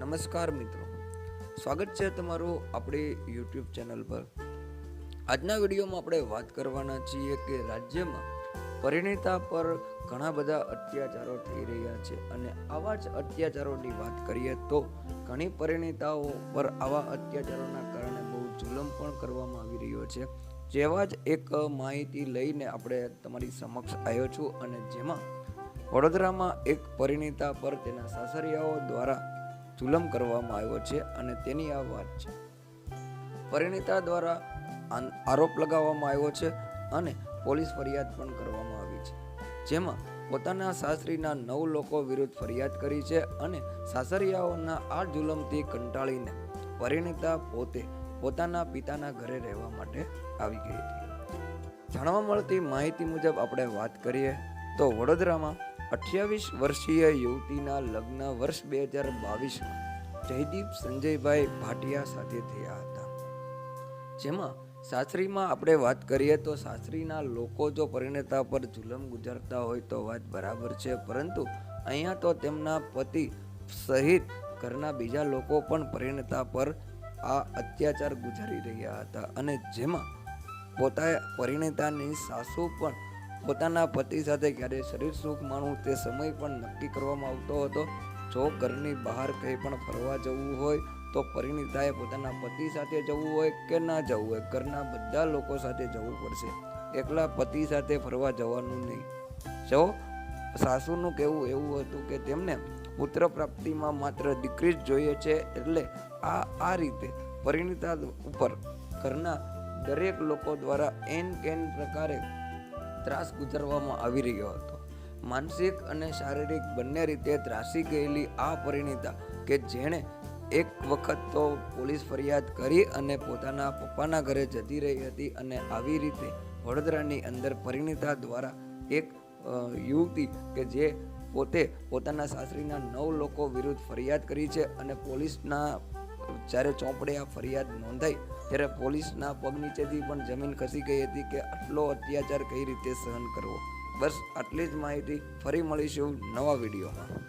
નમસ્કાર મિત્રો. સ્વાગત છે તમારું આપણી યુટ્યુબ ચેનલ પર. આજના વિડીયોમાં આપણે વાત કરવાના છીએ કે રાજ્યમાં પરિણીતા પર ઘણા બધા અત્યાચારો થઈ રહ્યા છે અને આવા જ અત્યાચારોની વાત કરીએ તો ઘણી પરિણીતાઓ પર આવા અત્યાચારોના કારણે બહુ જુલમ પણ કરવામાં આવી રહ્યો છે. જેવા જ એક માહિતી લઈને આપણે તમારી સમક્ષ આવ્યો છું અને જેમાં વડોદરામાં એક પરિણીતા પર તેના સાસરિયાઓ દ્વારા જુલમ કરવામાં આવ્યો છે અને તેની આ વાત છે. પરિણીતા દ્વારા આરોપ લગાવવામાં આવ્યો છે અને પોલીસ ફરિયાદ પણ કરવામાં આવી છે. જેમાં પોતાના સાસરીના નવ લોકો વિરુદ્ધ ફરિયાદ કરી છે અને સાસરિયાઓના આ જુલમથી કંટાળીને પરિણીતા પોતે પોતાના પિતાના ઘરે રહેવા માટે આવી ગઈ હતી. જાણવા મળતી માહિતી મુજબ આપણે વાત કરીએ તો વડોદરામાં અઠ્યાવીસ વર્ષીય યુવતીના લગ્ન વર્ષ બે હજાર બાવીસમાં જયદીપ સંજયભાઈ ભાટિયા સાથે થયા હતા. જેમાં સાસરીમાં આપણે વાત કરીએ તો સાસરીના લોકો જો પરિણેતા પર જુલમ ગુજારતા હોય તો વાત બરાબર છે, પરંતુ અહીંયા તો તેમના પતિ સહિત ઘરના બીજા લોકો પણ પરિણેતા પર આ અત્યાચાર ગુજારી રહ્યા હતા અને જેમાં પોતા પરિણેતાની સાસુ પણ પોતાના પતિ સાથે ક્યારે શરીર સુખ માણવું તે સમય પણ નક્કી કરવામાં આવતો હતો. જો ઘરની બહાર કંઈ પણ ફરવા જવું હોય, તો પરિણીતાએ પોતાના પતિ સાથે જવું હોય કે ના જવું હોય, ઘરના બધા લોકો સાથે જવું પડશે. એકલા પતિ સાથે ફરવા જવાનું નહીં. જો સાસુનું કહેવું એવું હતું કે તેમને પુત્ર પ્રાપ્તિમાં માત્ર દીકરી જ જોઈએ છે, એટલે આ આ રીતે પરિણીતા ઉપર ઘરના દરેક લોકો દ્વારા એન કેન પ્રકારે ત્રાસ ગુજારવામાં આવી રહ્યો હતો. માનસિક અને શારીરિક બંને રીતે ત્રાસી ગયેલી આ પરિણીતા કે જેણે એક વખત તો પોલીસ ફરિયાદ કરી અને પોતાના પપ્પાના ઘરે જતી રહી હતી અને આવી રીતે વડોદરાની અંદર પરિણીતા દ્વારા એક યુવતી કે જે પોતે પોતાના સાસરીના નવ લોકો વિરુદ્ધ ફરિયાદ કરી છે અને પોલીસના જ્યારે ચોપડે આ ફરિયાદ નોંધાઈ, ત્યારે પોલીસના પગ નીચેથી પણ જમીન ખસી ગઈ હતી કે આટલો અત્યાચાર કઈ રીતે સહન કરવો? બસ, આટલી જ માહિતી ફરી મળીશું નવા વિડીયોમાં.